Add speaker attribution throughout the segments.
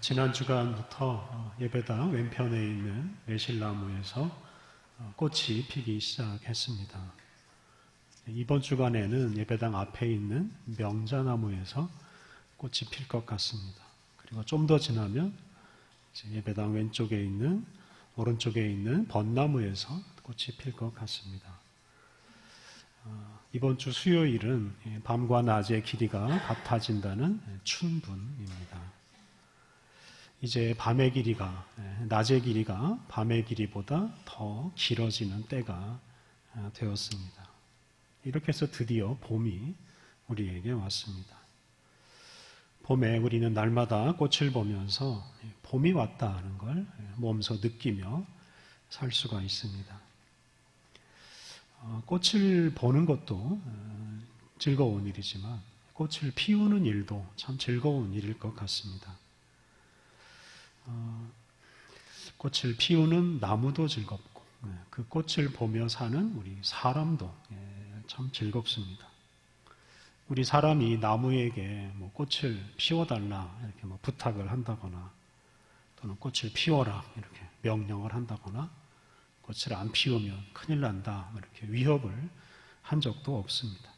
Speaker 1: 지난 주간부터 어, 예배당 왼편에 있는 매실나무에서 어, 꽃이 피기 시작했습니다. 이번 주간에는 예배당 앞에 있는 명자나무에서 꽃이 필 것 같습니다. 그리고 좀 더 지나면 예배당 왼쪽에 있는 오른쪽에 있는 벚나무에서 꽃이 필 것 같습니다. 어, 이번 주 수요일은 밤과 낮의 길이가 같아진다는 춘분입니다. 이제 밤의 길이가 낮의 길이가 밤의 길이보다 더 길어지는 때가 아, 되었습니다. 이렇게 해서 드디어 봄이 우리에게 왔습니다. 봄에 우리는 날마다 꽃을 보면서 봄이 왔다 하는 걸 몸소 느끼며 살 수가 있습니다. 어, 꽃을 보는 것도 어, 즐거운 일이지만 꽃을 피우는 일도 참 즐거운 일일 것 같습니다. 어, 꽃을 피우는 나무도 즐겁고 예, 그 꽃을 보며 사는 우리 사람도 예, 참 즐겁습니다. 우리 사람이 나무에게 뭐 꽃을 피워달라 이렇게 뭐 부탁을 한다거나 또는 꽃을 피워라 이렇게 명령을 한다거나 꽃을 안 피우면 큰일 난다 이렇게 위협을 한 적도 없습니다.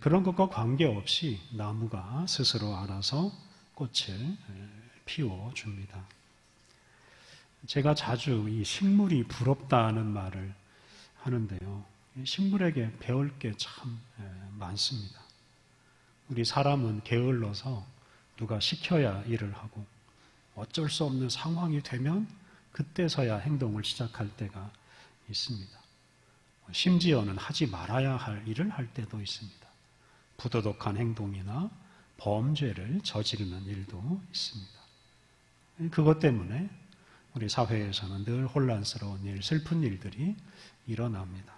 Speaker 1: 그런 것과 관계없이 나무가 스스로 알아서 꽃을 피워 줍니다. 제가 자주 이 식물이 부럽다는 말을 하는데요. 식물에게 배울 게 참 많습니다. 우리 사람은 게을러서 누가 시켜야 일을 하고 어쩔 수 없는 상황이 되면 그때서야 행동을 시작할 때가 있습니다. 심지어는 하지 말아야 할 일을 할 때도 있습니다. 부도덕한 행동이나 범죄를 저지르는 일도 있습니다. 그것 때문에 우리 사회에서는 늘 혼란스러운 일, 슬픈 일들이 일어납니다.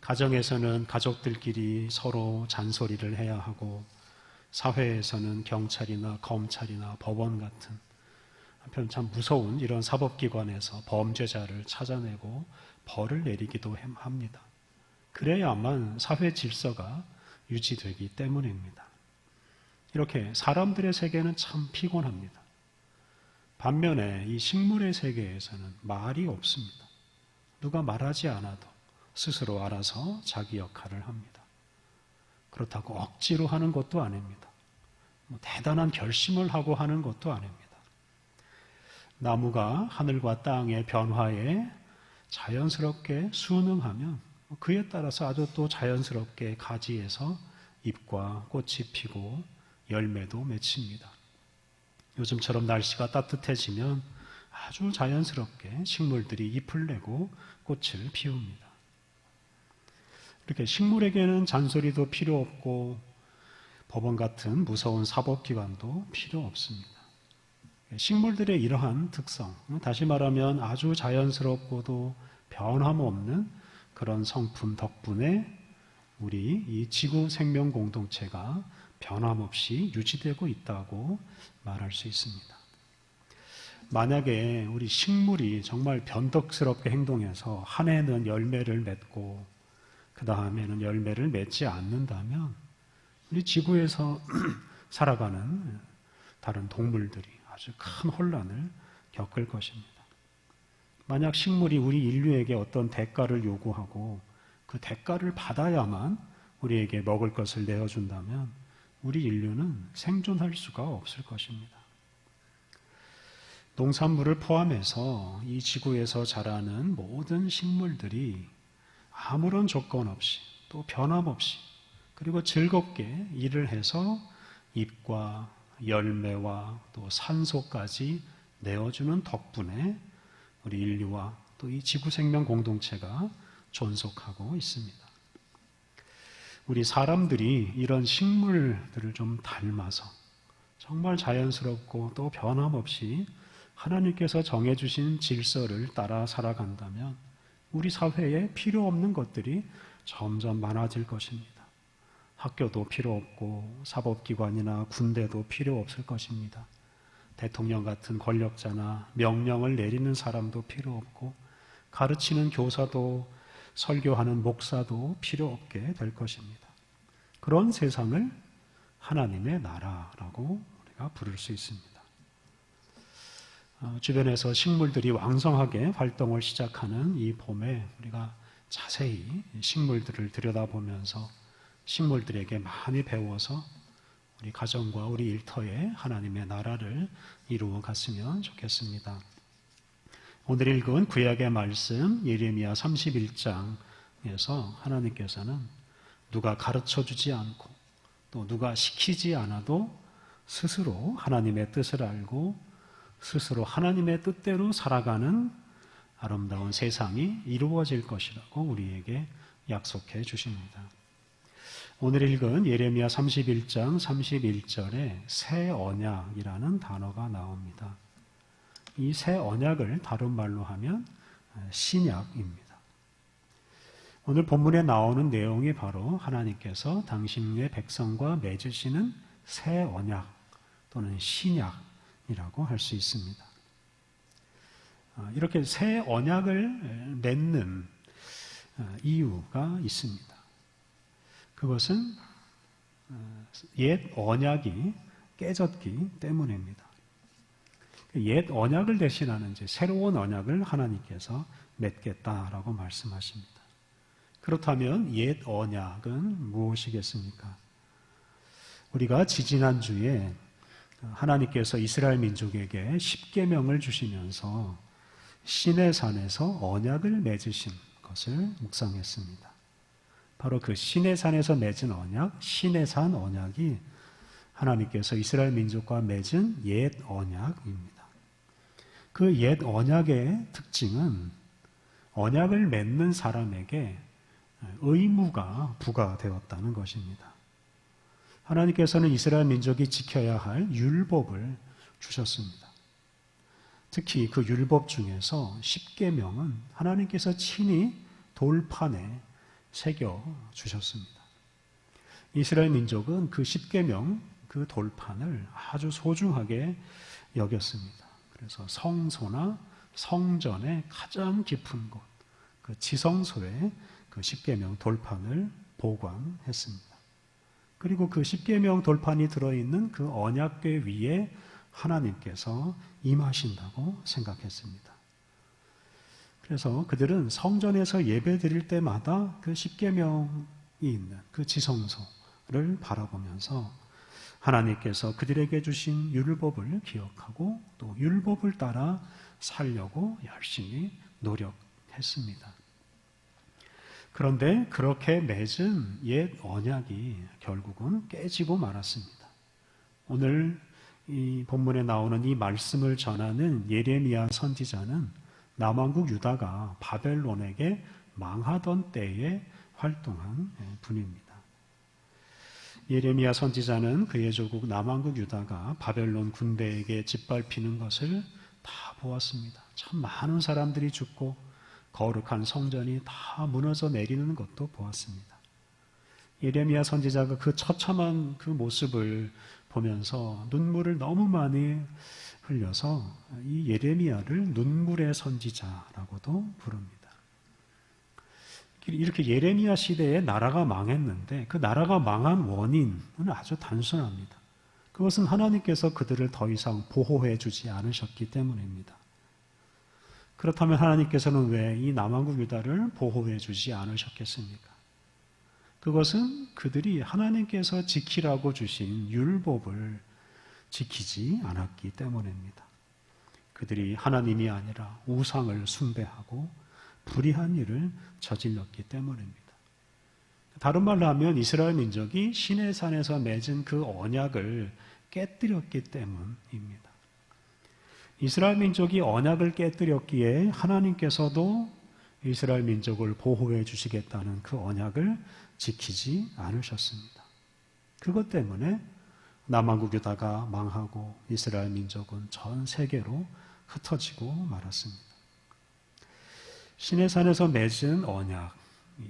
Speaker 1: 가정에서는 가족들끼리 서로 잔소리를 해야 하고, 사회에서는 경찰이나 검찰이나 법원 같은 한편 참 무서운 이런 사법기관에서 범죄자를 찾아내고 벌을 내리기도 합니다. 그래야만 사회 질서가 유지되기 때문입니다. 이렇게 사람들의 세계는 참 피곤합니다. 반면에 이 식물의 세계에서는 말이 없습니다. 누가 말하지 않아도 스스로 알아서 자기 역할을 합니다. 그렇다고 억지로 하는 것도 아닙니다. 뭐 대단한 결심을 하고 하는 것도 아닙니다. 나무가 하늘과 땅의 변화에 자연스럽게 순응하면 그에 따라서 아주 또 자연스럽게 가지에서 잎과 꽃이 피고 열매도 맺힙니다. 요즘처럼 날씨가 따뜻해지면 아주 자연스럽게 식물들이 잎을 내고 꽃을 피웁니다. 이렇게 식물에게는 잔소리도 필요 없고 법원 같은 무서운 사법기관도 필요 없습니다. 식물들의 이러한 특성, 다시 말하면 아주 자연스럽고도 변함없는 그런 성품 덕분에 우리 이 지구 생명 공동체가 변함없이 유지되고 있다고 말할 수 있습니다. 만약에 우리 식물이 정말 변덕스럽게 행동해서 한 해는 열매를 맺고 그 다음에는 열매를 맺지 않는다면 우리 지구에서 살아가는 다른 동물들이 아주 큰 혼란을 겪을 것입니다. 만약 식물이 우리 인류에게 어떤 대가를 요구하고 그 대가를 받아야만 우리에게 먹을 것을 내어준다면 우리 인류는 생존할 수가 없을 것입니다. 농산물을 포함해서 이 지구에서 자라는 모든 식물들이 아무런 조건 없이 또 변함없이 그리고 즐겁게 일을 해서 잎과 열매와 또 산소까지 내어주는 덕분에 우리 인류와 또 이 지구 생명 공동체가 존속하고 있습니다. 우리 사람들이 이런 식물들을 좀 닮아서 정말 자연스럽고 또 변함없이 하나님께서 정해주신 질서를 따라 살아간다면 우리 사회에 필요 없는 것들이 점점 많아질 것입니다. 학교도 필요 없고 사법기관이나 군대도 필요 없을 것입니다. 대통령 같은 권력자나 명령을 내리는 사람도 필요 없고 가르치는 교사도 설교하는 목사도 필요 없게 될 것입니다. 그런 세상을 하나님의 나라라고 우리가 부를 수 있습니다. 어, 주변에서 식물들이 왕성하게 활동을 시작하는 이 봄에 우리가 자세히 식물들을 들여다보면서 식물들에게 많이 배워서 우리 가정과 우리 일터에 하나님의 나라를 이루어 갔으면 좋겠습니다. 오늘 읽은 구약의 말씀 예레미야 31장에서 하나님께서는 누가 가르쳐 주지 않고 또 누가 시키지 않아도 스스로 하나님의 뜻을 알고 스스로 하나님의 뜻대로 살아가는 아름다운 세상이 이루어질 것이라고 우리에게 약속해 주십니다. 오늘 읽은 예레미야 31장 31절에 새 언약이라는 단어가 나옵니다. 이 새 언약을 다른 말로 하면 신약입니다. 오늘 본문에 나오는 내용이 바로 하나님께서 당신의 백성과 맺으시는 새 언약 또는 신약 이라고 할 수 있습니다. 아, 이렇게 새 언약을 맺는 아, 이유가 있습니다. 그것은 아, 옛 언약이 깨졌기 때문입니다. 옛 언약을 대신하는 이제 새로운 언약을 하나님께서 맺겠다라고 말씀하십니다. 그렇다면 옛 언약은 무엇이겠습니까? 우리가 지지난주에 하나님께서 이스라엘 민족에게 십계명을 주시면서 신의 산에서 언약을 맺으신 것을 묵상했습니다. 바로 그 신의 산에서 맺은 언약, 신의 산 언약이 하나님께서 이스라엘 민족과 맺은 옛 언약입니다. 그 옛 언약의 특징은 언약을 맺는 사람에게 의무가 부과되었다는 것입니다. 하나님께서는 이스라엘 민족이 지켜야 할 율법을 주셨습니다. 특히 그 율법 중에서 10계명은 하나님께서 친히 돌판에 새겨 주셨습니다. 이스라엘 민족은 그 10계명 그 돌판을 아주 소중하게 여겼습니다. 그래서 성소나 성전의 가장 깊은 곳, 그 지성소에 그 10계명 돌판을 보관했습니다. 그리고 그 십계명 돌판이 들어있는 그 언약궤 위에 하나님께서 임하신다고 생각했습니다. 그래서 그들은 성전에서 예배 드릴 때마다 그 십계명이 있는 그 지성소를 바라보면서 하나님께서 그들에게 주신 율법을 기억하고 또 율법을 따라 살려고 열심히 노력했습니다. 그런데 그렇게 맺은 옛 언약이 결국은 깨지고 말았습니다. 오늘 이 본문에 나오는 이 말씀을 전하는 예레미야 선지자는 남왕국 유다가 바벨론에게 망하던 때에 활동한 분입니다. 예레미야 선지자는 그의 조국 남왕국 유다가 바벨론 군대에게 짓밟히는 것을 다 보았습니다. 참 많은 사람들이 죽고 거룩한 성전이 다 무너져 내리는 것도 보았습니다. 예레미야 선지자가 그 처참한 그 모습을 보면서 눈물을 너무 많이 흘려서 이 예레미야를 눈물의 선지자라고도 부릅니다. 이렇게 예레미야 시대에 나라가 망했는데 그 나라가 망한 원인은 아주 단순합니다. 그것은 하나님께서 그들을 더 이상 보호해 주지 않으셨기 때문입니다. 그렇다면 하나님께서는 왜 이 남한국 유다를 보호해 주지 않으셨겠습니까? 그것은 그들이 하나님께서 지키라고 주신 율법을 지키지 않았기 때문입니다. 그들이 하나님이 아니라 우상을 숭배하고 불의한 일을 저질렀기 때문입니다. 다른 말로 하면 이스라엘 민족이 신의 산에서 맺은 그 언약을 깨뜨렸기 때문입니다. 이스라엘 민족이 언약을 깨뜨렸기에 하나님께서도 이스라엘 민족을 보호해 주시겠다는 그 언약을 지키지 않으셨습니다. 그것 때문에 남한국 유다가 망하고 이스라엘 민족은 전 세계로 흩어지고 말았습니다. 신의 산에서 맺은 언약,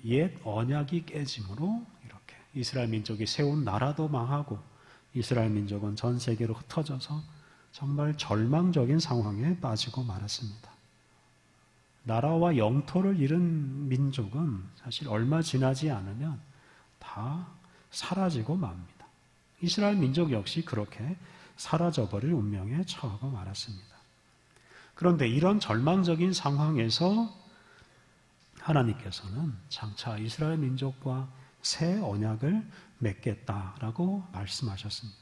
Speaker 1: 옛 언약이 깨짐으로 이렇게 이스라엘 민족이 세운 나라도 망하고 이스라엘 민족은 전 세계로 흩어져서 정말 절망적인 상황에 빠지고 말았습니다. 나라와 영토를 잃은 민족은 사실 얼마 지나지 않으면 다 사라지고 맙니다. 이스라엘 민족 역시 그렇게 사라져버릴 운명에 처하고 말았습니다. 그런데 이런 절망적인 상황에서 하나님께서는 장차 이스라엘 민족과 새 언약을 맺겠다라고 말씀하셨습니다.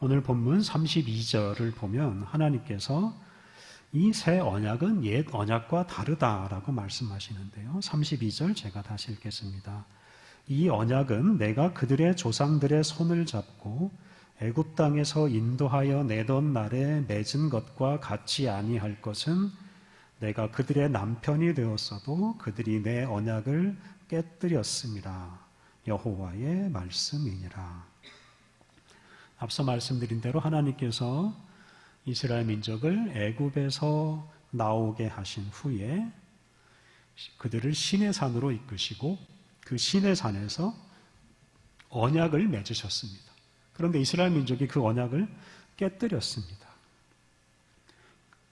Speaker 1: 오늘 본문 32절을 보면 하나님께서 이 새 언약은 옛 언약과 다르다라고 말씀하시는데요. 32절 제가 다시 읽겠습니다. 이 언약은 내가 그들의 조상들의 손을 잡고 애굽 땅에서 인도하여 내던 날에 맺은 것과 같이 아니할 것은 내가 그들의 남편이 되었어도 그들이 내 언약을 깨뜨렸음이라 여호와의 말씀이니라. 앞서 말씀드린 대로 하나님께서 이스라엘 민족을 애굽에서 나오게 하신 후에 그들을 신의 산으로 이끄시고 그 신의 산에서 언약을 맺으셨습니다. 그런데 이스라엘 민족이 그 언약을 깨뜨렸습니다.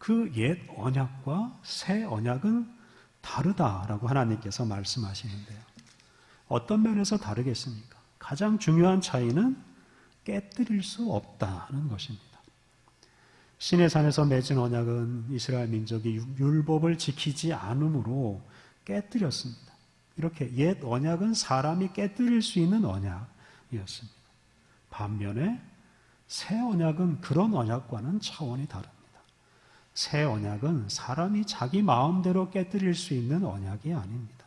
Speaker 1: 그 옛 언약과 새 언약은 다르다라고 하나님께서 말씀하시는데요. 어떤 면에서 다르겠습니까? 가장 중요한 차이는 깨뜨릴 수 없다는 것입니다. 신의 산에서 맺은 언약은 이스라엘 민족이 율법을 지키지 않으므로 깨뜨렸습니다. 이렇게 옛 언약은 사람이 깨뜨릴 수 있는 언약이었습니다. 반면에 새 언약은 그런 언약과는 차원이 다릅니다. 새 언약은 사람이 자기 마음대로 깨뜨릴 수 있는 언약이 아닙니다.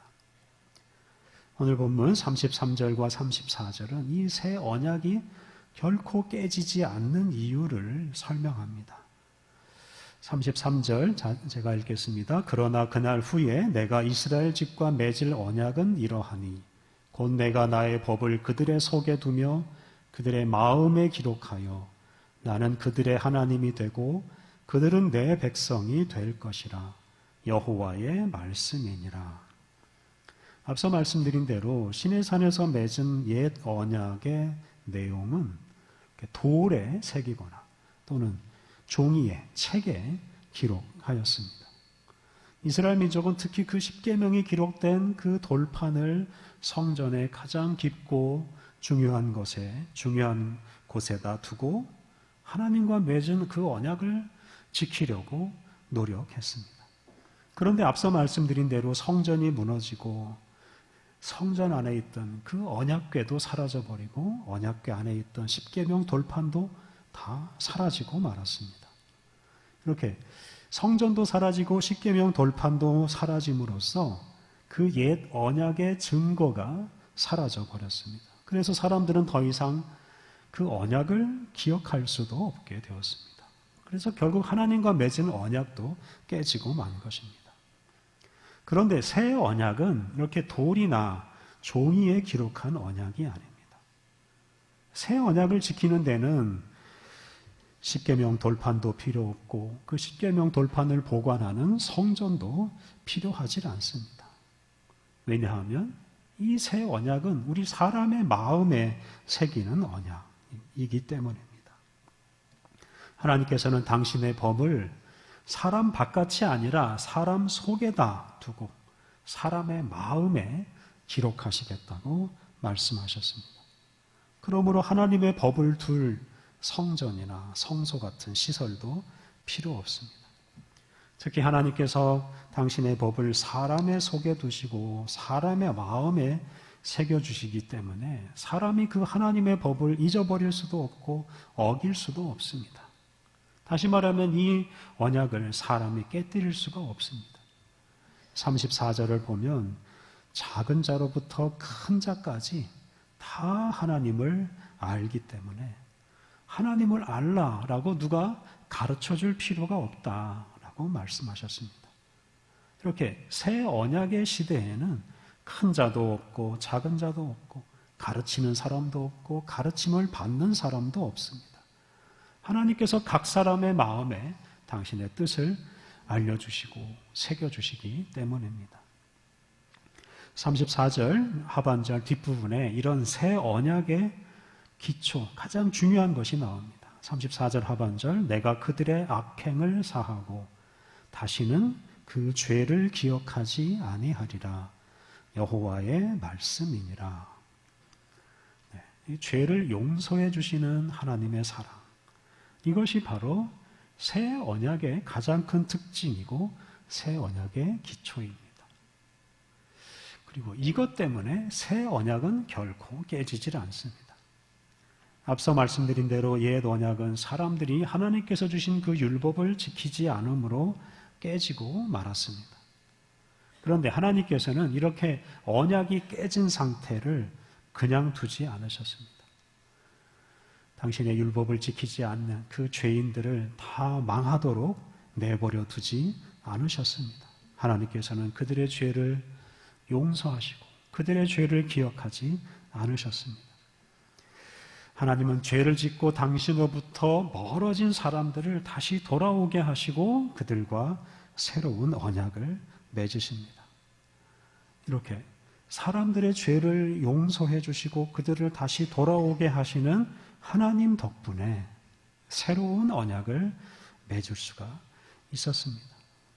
Speaker 1: 오늘 본문 33절과 34절은 이 새 언약이 결코 깨지지 않는 이유를 설명합니다. 33절 제가 읽겠습니다. 그러나 그날 후에 내가 이스라엘 집과 맺을 언약은 이러하니 곧 내가 나의 법을 그들의 속에 두며 그들의 마음에 기록하여 나는 그들의 하나님이 되고 그들은 내 백성이 될 것이라 여호와의 말씀이니라. 앞서 말씀드린 대로 신의 산에서 맺은 옛 언약의 내용은 돌에 새기거나 또는 종이에 책에 기록하였습니다. 이스라엘 민족은 특히 그 십계명이 기록된 그 돌판을 성전의 가장 깊고 중요한 것에 중요한 곳에다 두고 하나님과 맺은 그 언약을 지키려고 노력했습니다. 그런데 앞서 말씀드린 대로 성전이 무너지고 성전 안에 있던 그 언약궤도 사라져 버리고 언약궤 안에 있던 십계명 돌판도 다 사라지고 말았습니다. 이렇게 성전도 사라지고 십계명 돌판도 사라짐으로써 그 옛 언약의 증거가 사라져 버렸습니다. 그래서 사람들은 더 이상 그 언약을 기억할 수도 없게 되었습니다. 그래서 결국 하나님과 맺은 언약도 깨지고 만 것입니다. 그런데 새 언약은 이렇게 돌이나 종이에 기록한 언약이 아닙니다. 새 언약을 지키는 데는 십계명 돌판도 필요 없고 그 십계명 돌판을 보관하는 성전도 필요하지 않습니다. 왜냐하면 이 새 언약은 우리 사람의 마음에 새기는 언약이기 때문입니다. 하나님께서는 당신의 법을 사람 바깥이 아니라 사람 속에다 두고 사람의 마음에 기록하시겠다고 말씀하셨습니다. 그러므로 하나님의 법을 둘 성전이나 성소 같은 시설도 필요 없습니다. 특히 하나님께서 당신의 법을 사람의 속에 두시고 사람의 마음에 새겨주시기 때문에 사람이 그 하나님의 법을 잊어버릴 수도 없고 어길 수도 없습니다. 다시 말하면 이 언약을 사람이 깨뜨릴 수가 없습니다. 34절을 보면 작은 자로부터 큰 자까지 다 하나님을 알기 때문에 하나님을 알라라고 누가 가르쳐 줄 필요가 없다라고 말씀하셨습니다. 이렇게 새 언약의 시대에는 큰 자도 없고 작은 자도 없고 가르치는 사람도 없고 가르침을 받는 사람도 없습니다. 하나님께서 각 사람의 마음에 당신의 뜻을 알려주시고 새겨주시기 때문입니다. 34절 하반절 뒷부분에 이런 새 언약의 기초, 가장 중요한 것이 나옵니다. 34절 하반절, 내가 그들의 악행을 사하고 다시는 그 죄를 기억하지 아니하리라. 여호와의 말씀이니라. 네, 죄를 용서해 주시는 하나님의 사랑. 이것이 바로 새 언약의 가장 큰 특징이고 새 언약의 기초입니다. 그리고 이것 때문에 새 언약은 결코 깨지질 않습니다. 앞서 말씀드린 대로 옛 언약은 사람들이 하나님께서 주신 그 율법을 지키지 않으므로 깨지고 말았습니다. 그런데 하나님께서는 이렇게 언약이 깨진 상태를 그냥 두지 않으셨습니다. 당신의 율법을 지키지 않는 그 죄인들을 다 망하도록 내버려 두지 않으셨습니다. 하나님께서는 그들의 죄를 용서하시고 그들의 죄를 기억하지 않으셨습니다. 하나님은 죄를 짓고 당신으로부터 멀어진 사람들을 다시 돌아오게 하시고 그들과 새로운 언약을 맺으십니다. 이렇게 사람들의 죄를 용서해 주시고 그들을 다시 돌아오게 하시는 하나님 덕분에 새로운 언약을 맺을 수가 있었습니다.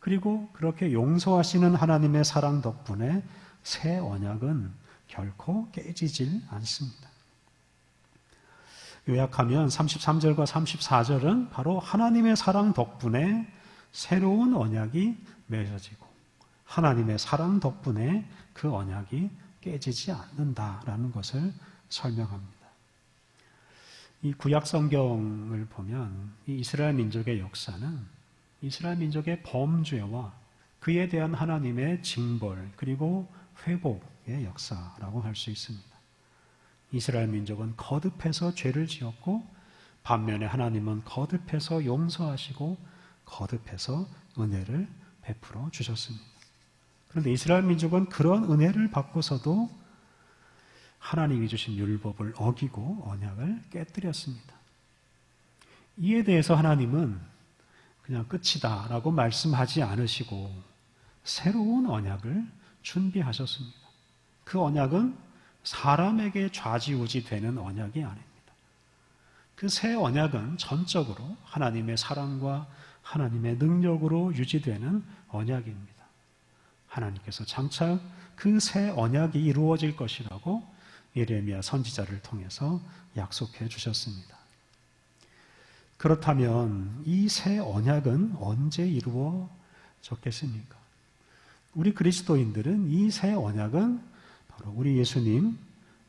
Speaker 1: 그리고 그렇게 용서하시는 하나님의 사랑 덕분에 새 언약은 결코 깨지질 않습니다. 요약하면 33절과 34절은 바로 하나님의 사랑 덕분에 새로운 언약이 맺어지고 하나님의 사랑 덕분에 그 언약이 깨지지 않는다라는 것을 설명합니다. 이 구약 성경을 보면 이 이스라엘 민족의 역사는 이스라엘 민족의 범죄와 그에 대한 하나님의 징벌 그리고 회복의 역사라고 할 수 있습니다. 이스라엘 민족은 거듭해서 죄를 지었고 반면에 하나님은 거듭해서 용서하시고 거듭해서 은혜를 베풀어 주셨습니다. 그런데 이스라엘 민족은 그런 은혜를 받고서도 하나님이 주신 율법을 어기고 언약을 깨뜨렸습니다. 이에 대해서 하나님은 그냥 끝이다라고 말씀하지 않으시고 새로운 언약을 준비하셨습니다. 그 언약은 사람에게 좌지우지 되는 언약이 아닙니다. 그 새 언약은 전적으로 하나님의 사랑과 하나님의 능력으로 유지되는 언약입니다. 하나님께서 장차 그 새 언약이 이루어질 것이라고 예레미야 선지자를 통해서 약속해 주셨습니다. 그렇다면 이 새 언약은 언제 이루어졌겠습니까? 우리 그리스도인들은 이 새 언약은 바로 우리 예수님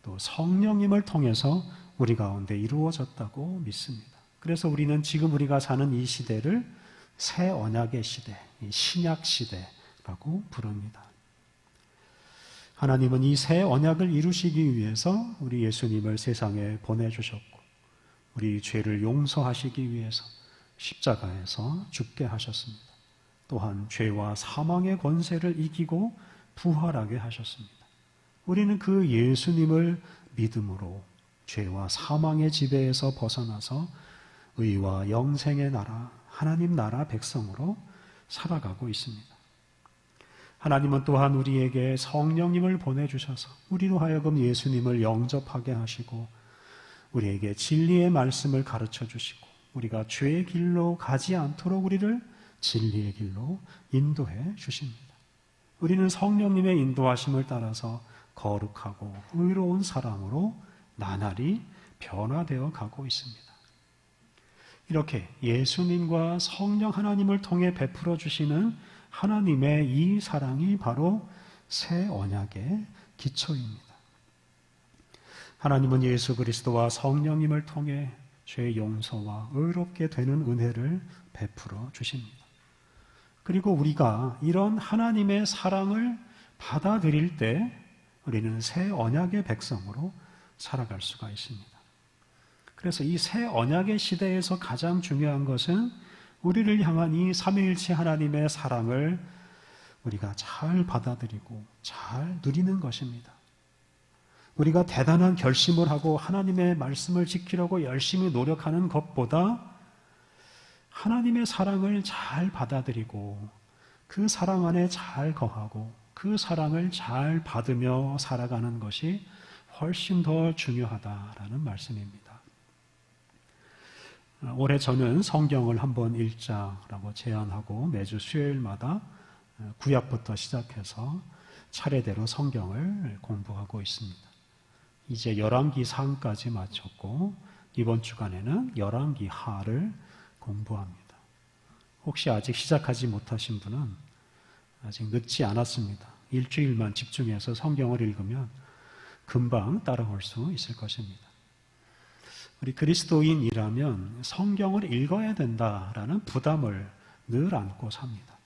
Speaker 1: 또 성령님을 통해서 우리 가운데 이루어졌다고 믿습니다. 그래서 우리는 지금 우리가 사는 이 시대를 새 언약의 시대, 신약 시대라고 부릅니다. 하나님은 이 새 언약을 이루시기 위해서 우리 예수님을 세상에 보내주셨고, 우리 죄를 용서하시기 위해서 십자가에서 죽게 하셨습니다. 또한 죄와 사망의 권세를 이기고 부활하게 하셨습니다. 우리는 그 예수님을 믿음으로 죄와 사망의 지배에서 벗어나서 의와 영생의 나라, 하나님 나라 백성으로 살아가고 있습니다. 하나님은 또한 우리에게 성령님을 보내주셔서 우리로 하여금 예수님을 영접하게 하시고 우리에게 진리의 말씀을 가르쳐 주시고 우리가 죄의 길로 가지 않도록 우리를 진리의 길로 인도해 주십니다. 우리는 성령님의 인도하심을 따라서 거룩하고 의로운 사람으로 나날이 변화되어 가고 있습니다. 이렇게 예수님과 성령 하나님을 통해 베풀어 주시는 하나님의 이 사랑이 바로 새 언약의 기초입니다. 하나님은 예수 그리스도와 성령님을 통해 죄 용서와 의롭게 되는 은혜를 베풀어 주십니다. 그리고 우리가 이런 하나님의 사랑을 받아들일 때 우리는 새 언약의 백성으로 살아갈 수가 있습니다. 그래서 이 새 언약의 시대에서 가장 중요한 것은 우리를 향한 이 삼위일체 하나님의 사랑을 우리가 잘 받아들이고 잘 누리는 것입니다. 우리가 대단한 결심을 하고 하나님의 말씀을 지키려고 열심히 노력하는 것보다 하나님의 사랑을 잘 받아들이고 그 사랑 안에 잘 거하고 그 사랑을 잘 받으며 살아가는 것이 훨씬 더 중요하다라는 말씀입니다. 올해 저는 성경을 한번 읽자라고 제안하고 매주 수요일마다 구약부터 시작해서 차례대로 성경을 공부하고 있습니다. 이제 열왕기 상까지 마쳤고 이번 주간에는 열왕기 하를 공부합니다. 혹시 아직 시작하지 못하신 분은 아직 늦지 않았습니다. 일주일만 집중해서 성경을 읽으면 금방 따라올 수 있을 것입니다. 우리 그리스도인이라면 성경을 읽어야 된다라는 부담을 늘 안고 삽니다.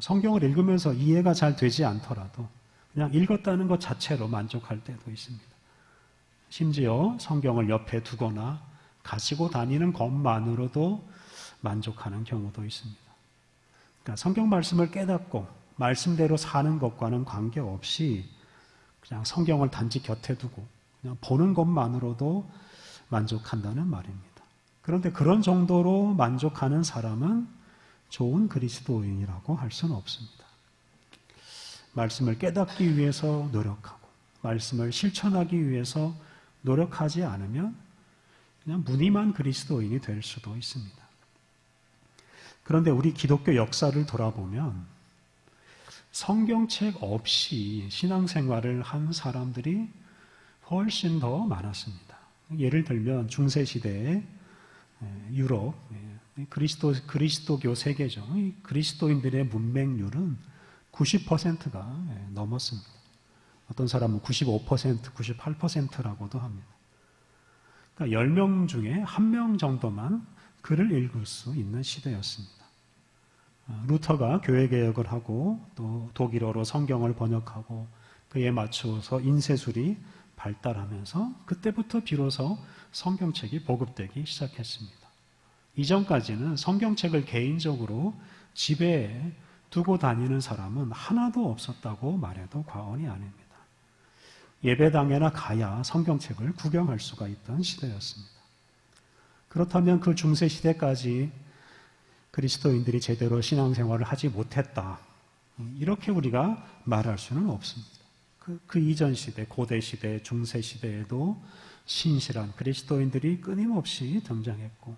Speaker 1: 성경을 읽으면서 이해가 잘 되지 않더라도 그냥 읽었다는 것 자체로 만족할 때도 있습니다. 심지어 성경을 옆에 두거나 가지고 다니는 것만으로도 만족하는 경우도 있습니다. 그러니까 성경 말씀을 깨닫고 말씀대로 사는 것과는 관계없이 그냥 성경을 단지 곁에 두고 그냥 보는 것만으로도 만족한다는 말입니다. 그런데 그런 정도로 만족하는 사람은 좋은 그리스도인이라고 할 수는 없습니다. 말씀을 깨닫기 위해서 노력하고 말씀을 실천하기 위해서 노력하지 않으면 그냥 무늬만 그리스도인이 될 수도 있습니다. 그런데 우리 기독교 역사를 돌아보면 성경책 없이 신앙생활을 한 사람들이 훨씬 더 많았습니다. 예를 들면 중세 시대에 유럽 그리스도 그리스도교 세계죠. 그리스도인들의 문맹률은 90%가 넘었습니다. 어떤 사람은 95%, 98%라고도 합니다. 그러니까 10명 중에 1명 정도만 글을 읽을 수 있는 시대였습니다. 아, 루터가 교회 개혁을 하고 또 독일어로 성경을 번역하고 그에 맞추어서 인쇄술이 발달하면서 그때부터 비로소 성경책이 보급되기 시작했습니다. 이전까지는 성경책을 개인적으로 집에 두고 다니는 사람은 하나도 없었다고 말해도 과언이 아닙니다. 예배당에나 가야 성경책을 구경할 수가 있던 시대였습니다. 그렇다면 그 중세 시대까지 그리스도인들이 제대로 신앙생활을 하지 못했다. 이렇게 우리가 말할 수는 없습니다. 그, 그 이전 시대, 고대 시대, 중세 시대에도 신실한 그리스도인들이 끊임없이 등장했고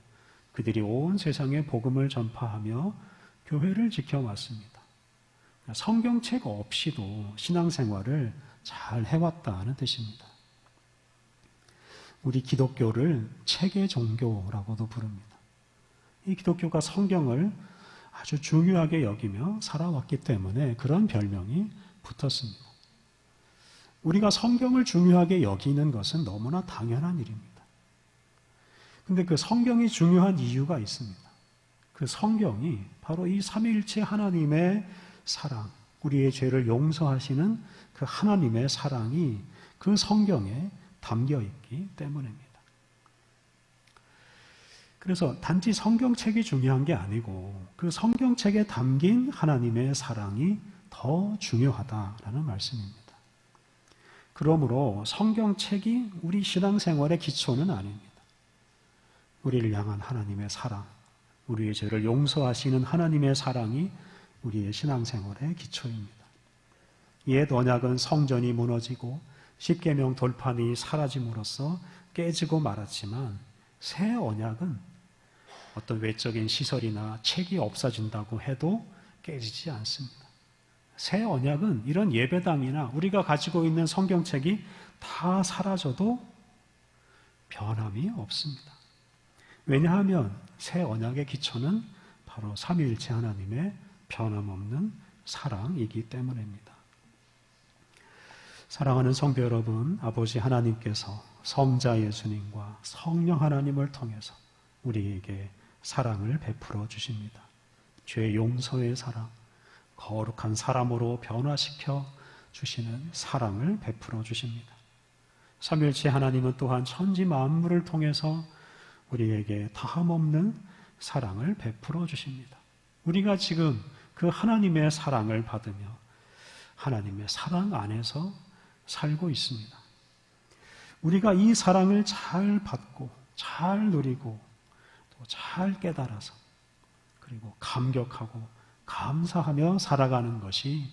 Speaker 1: 그들이 온 세상에 복음을 전파하며 교회를 지켜왔습니다. 성경책 없이도 신앙생활을 잘 해왔다는 뜻입니다. 우리 기독교를 체계 종교라고도 부릅니다. 이 기독교가 성경을 아주 중요하게 여기며 살아왔기 때문에 그런 별명이 붙었습니다. 우리가 성경을 중요하게 여기는 것은 너무나 당연한 일입니다. 근데 그 성경이 중요한 이유가 있습니다. 그 성경이 바로 이 삼위일체 하나님의 사랑, 우리의 죄를 용서하시는 그 하나님의 사랑이 그 성경에 담겨 있기 때문입니다. 그래서 단지 성경책이 중요한 게 아니고 그 성경책에 담긴 하나님의 사랑이 더 중요하다라는 말씀입니다. 그러므로 성경책이 우리 신앙생활의 기초는 아닙니다. 우리를 향한 하나님의 사랑, 우리의 죄를 용서하시는 하나님의 사랑이 우리의 신앙생활의 기초입니다. 옛 언약은 성전이 무너지고 십계명 돌판이 사라짐으로써 깨지고 말았지만 새 언약은 어떤 외적인 시설이나 책이 없어진다고 해도 깨지지 않습니다. 새 언약은 이런 예배당이나 우리가 가지고 있는 성경책이 다 사라져도 변함이 없습니다. 왜냐하면 새 언약의 기초는 바로 삼위일체 하나님의 변함없는 사랑이기 때문입니다. 사랑하는 성도 여러분, 아버지 하나님께서 성자 예수님과 성령 하나님을 통해서 우리에게 사랑을 베풀어 주십니다. 죄 용서의 사랑, 거룩한 사람으로 변화시켜 주시는 사랑을 베풀어 주십니다. 삼일체 하나님은 또한 천지 만물을 통해서 우리에게 다함없는 사랑을 베풀어 주십니다. 우리가 지금 그 하나님의 사랑을 받으며 하나님의 사랑 안에서 살고 있습니다. 우리가 이 사랑을 잘 받고 잘 누리고 또 잘 깨달아서 그리고 감격하고 감사하며 살아가는 것이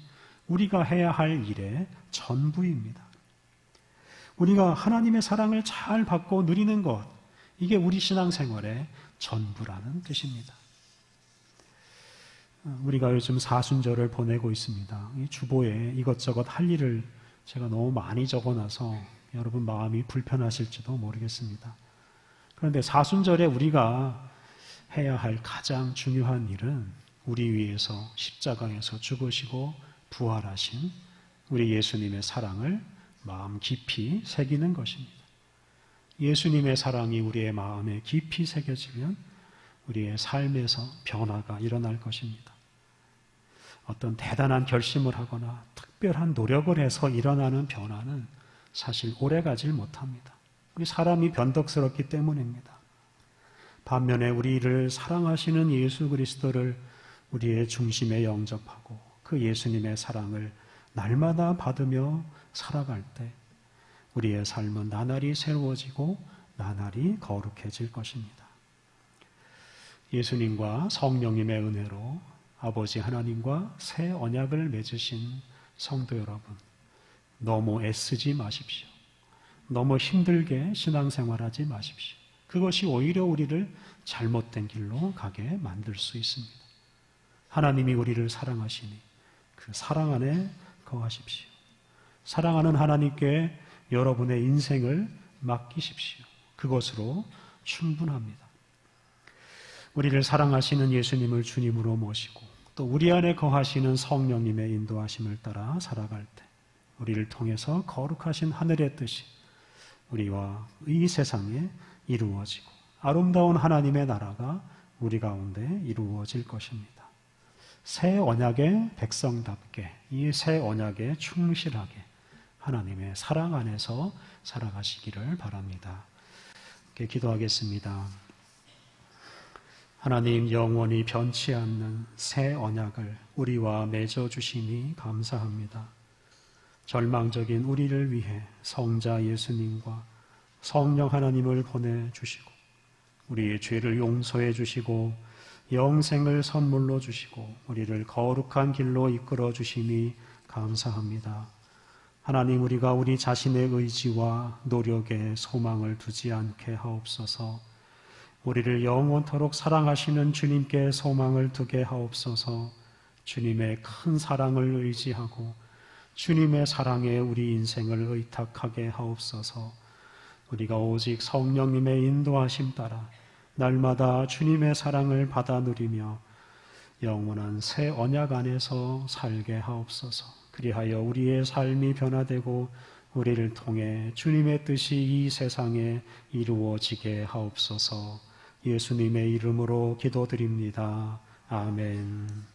Speaker 1: 우리가 해야 할 일의 전부입니다. 우리가 하나님의 사랑을 잘 받고 누리는 것, 이게 우리 신앙생활의 전부라는 뜻입니다. 우리가 요즘 사순절을 보내고 있습니다. 이 주보에 이것저것 할 일을 제가 너무 많이 적어놔서 여러분 마음이 불편하실지도 모르겠습니다. 그런데 사순절에 우리가 해야 할 가장 중요한 일은 우리 위해서 십자가에서 죽으시고 부활하신 우리 예수님의 사랑을 마음 깊이 새기는 것입니다. 예수님의 사랑이 우리의 마음에 깊이 새겨지면 우리의 삶에서 변화가 일어날 것입니다. 어떤 대단한 결심을 하거나 특별한 노력을 해서 일어나는 변화는 사실 오래 가질 못합니다. 우리 사람이 변덕스럽기 때문입니다. 반면에 우리를 사랑하시는 예수 그리스도를 우리의 중심에 영접하고 그 예수님의 사랑을 날마다 받으며 살아갈 때 우리의 삶은 나날이 새로워지고 나날이 거룩해질 것입니다. 예수님과 성령님의 은혜로 아버지 하나님과 새 언약을 맺으신 성도 여러분, 너무 애쓰지 마십시오. 너무 힘들게 신앙생활하지 마십시오. 그것이 오히려 우리를 잘못된 길로 가게 만들 수 있습니다. 하나님이 우리를 사랑하시니 그 사랑 안에 거하십시오. 사랑하는 하나님께 여러분의 인생을 맡기십시오. 그것으로 충분합니다. 우리를 사랑하시는 예수님을 주님으로 모시고 또 우리 안에 거하시는 성령님의 인도하심을 따라 살아갈 때 우리를 통해서 거룩하신 하늘의 뜻이 우리와 이 세상에 이루어지고 아름다운 하나님의 나라가 우리 가운데 이루어질 것입니다. 새 언약의 백성답게 이 새 언약에 충실하게 하나님의 사랑 안에서 살아가시기를 바랍니다. 이렇게 기도하겠습니다. 하나님 영원히 변치 않는 새 언약을 우리와 맺어 주시니 감사합니다. 절망적인 우리를 위해 성자 예수님과 성령 하나님을 보내 주시고 우리의 죄를 용서해 주시고 영생을 선물로 주시고 우리를 거룩한 길로 이끌어 주시니 감사합니다. 하나님 우리가 우리 자신의 의지와 노력에 소망을 두지 않게 하옵소서. 우리를 영원토록 사랑하시는 주님께 소망을 두게 하옵소서. 주님의 큰 사랑을 의지하고 주님의 사랑에 우리 인생을 의탁하게 하옵소서. 우리가 오직 성령님의 인도하심 따라 날마다 주님의 사랑을 받아 누리며 영원한 새 언약 안에서 살게 하옵소서. 그리하여 우리의 삶이 변화되고 우리를 통해 주님의 뜻이 이 세상에 이루어지게 하옵소서. 예수님의 이름으로 기도드립니다. 아멘.